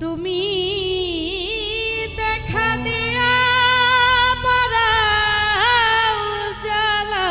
তুমি দেখা দিয়া বারাও জ্বালা।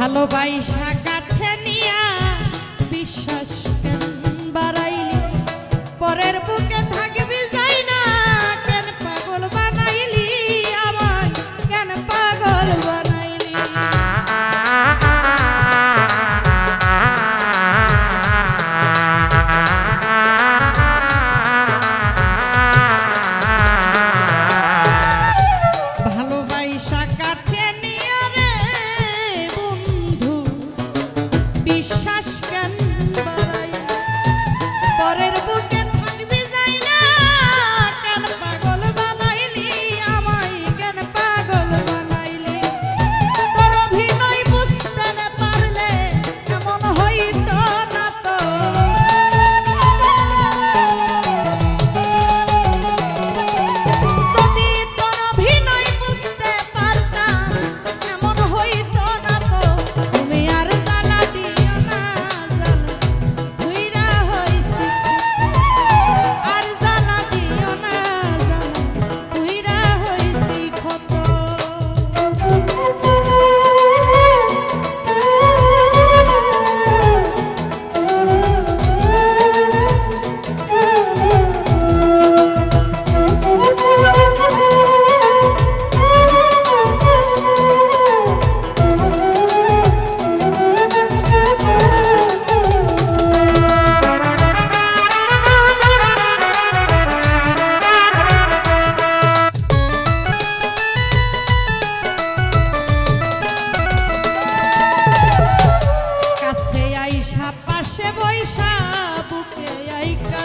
ভালোবাইসা কাছে নিয়া বিশ্বাস বাড়াইলি? পরের bicha.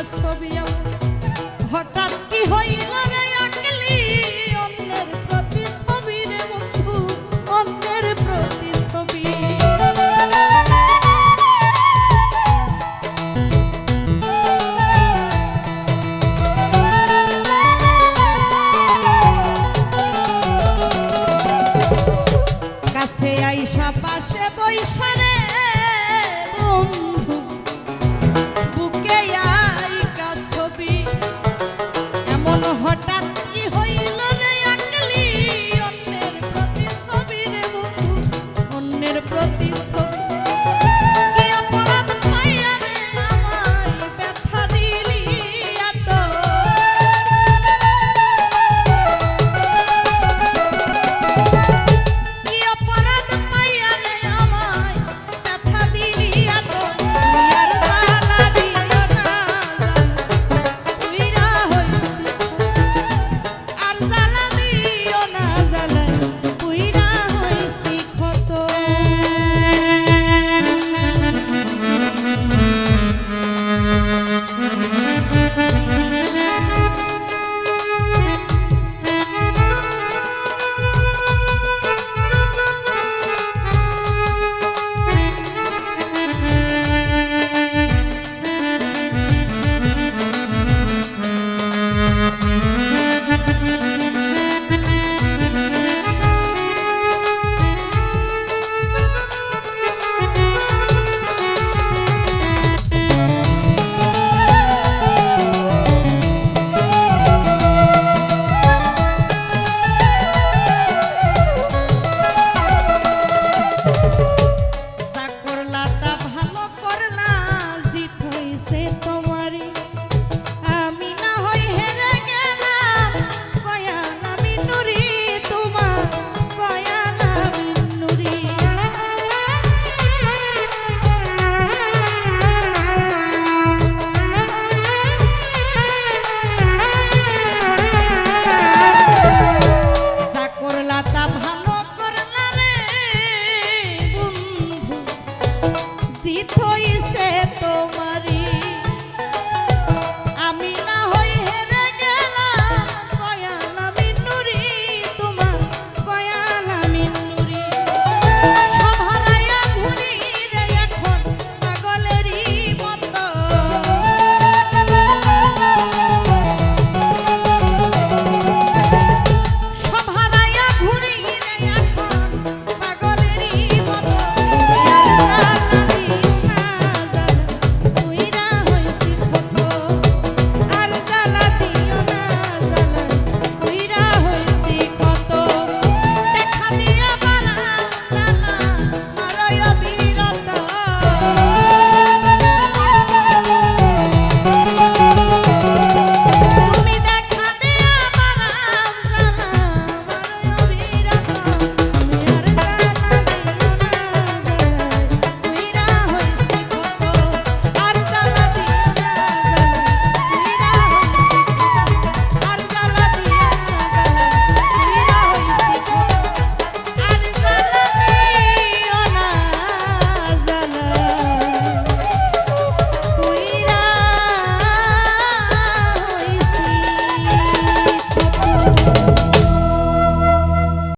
transfobia